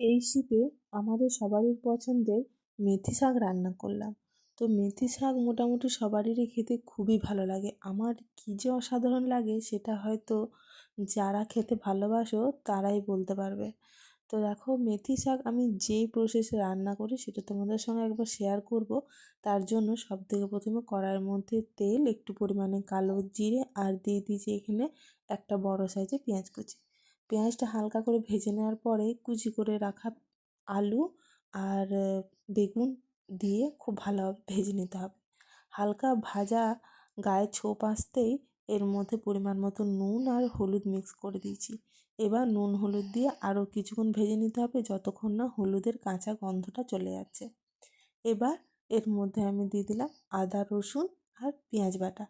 এই শীতে আমাদের সবারই পছন্দের মেথি শাক রান্না করলাম। তো মেথি শাক মোটামুটি সবারই খেতে খুবই ভালো লাগে। আমার কী যে অসাধারণ লাগে সেটা হয়তো যারা খেতে ভালোবাসো তারাই বলতে পারবে। তো দেখো মেথি শাক আমি যেই প্রসেসে রান্না করি সেটা তোমাদের সঙ্গে একবার শেয়ার করব। তার জন্য সব থেকে প্রথমে কড়াইয়ের মধ্যে তেল, একটু পরিমাণে কালো জিরে আর দিয়ে দিয়েছি এখানে একটা বড় সাইজে পেঁয়াজ কুচি। পেঁয়াজটা হালকা করে ভেজে নেওয়ার পরে কুচি করে রাখা আলু আর বেগুন দিয়ে খুব ভালোভাবে ভেজে নিতে হবে। হালকা ভাজা গায়ে ছোপ আসতেই এর মধ্যে পরিমাণ মতো নুন আর হলুদ মিক্স করে দিয়েছি। এবার নুন হলুদ দিয়ে আরও কিছুক্ষণ ভেজে নিতে হবে যতক্ষণ না হলুদের কাঁচা গন্ধটা চলে যাচ্ছে। এবার এর মধ্যে আমি দিয়ে দিলাম আদা রসুন আর পেঁয়াজ বাটা।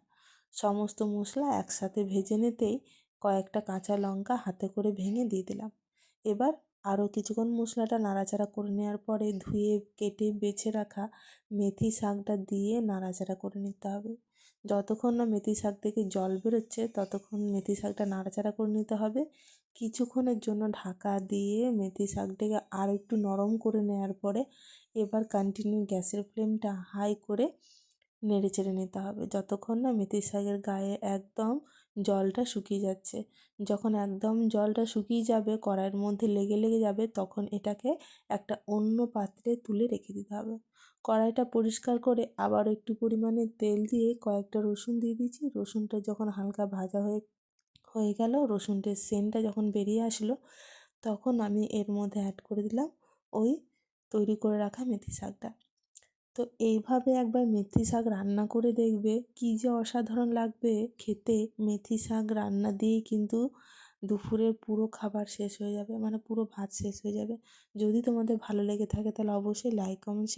সমস্ত মশলা একসাথে ভেজে নিতেই কয়েকটা কাঁচা লঙ্কা হাতে করে ভেঙে দিয়ে দিলাম। এবার আরও কিছুক্ষণ মশলাটা নাড়াচাড়া করে নেওয়ার পরে ধুয়ে, কেটে, বেছে রাখা মেথি শাকটা দিয়ে নাড়াচাড়া করে নিতে হবে। যতক্ষণ না মেথি শাক থেকে জল বেরোচ্ছে, ততক্ষণ মেথি শাকটা নাড়াচাড়া করে নিতে হবে। কিছুক্ষণের জন্য ঢাকা দিয়ে মেথি শাকটাকে আর একটু নরম করে নেওয়ার পরে এবার কন্টিনিউ গ্যাসের ফ্লেমটা হাই করে নেড়ে চেড়ে নিতে হবে। যতক্ষণ না মেথি শাকের গায়ে একদম জলটা শুকিয়ে যাচ্ছে। যখন একদম জলটা শুকিয়ে যাবে, কড়াইয়ের মধ্যে লেগে লেগে যাবে, তখন এটাকে একটা অন্য পাত্রে তুলে রেখে দিতে হবে। কড়াইটা পরিষ্কার করে আবার একটু পরিমাণে তেল দিয়ে কয়েকটা রসুন দিয়ে দিয়েছি। রসুনটা যখন হালকা ভাজা হয়ে হয়ে গেল, রসুনটার সেন্টটা যখন বেরিয়ে আসলো, তখন আমি এর মধ্যে অ্যাড করে দিলাম ওই তৈরি করে রাখা মেথি শাকটা। তো এইভাবে একবার মেথি শাক রান্না করে দেখবে, কি যে অসাধারণ লাগবে। খেতে মেথি শাক রান্না দিয়েই কিন্তু দুপুরের পুরো খাবার শেষ হয়ে যাবে মানে পুরো ভাত শেষ হয়ে যাবে। যদি তোমাদের ভালো লেগে থাকে তাহলে অবশ্যই লাইক কমেন্ট শেয়ার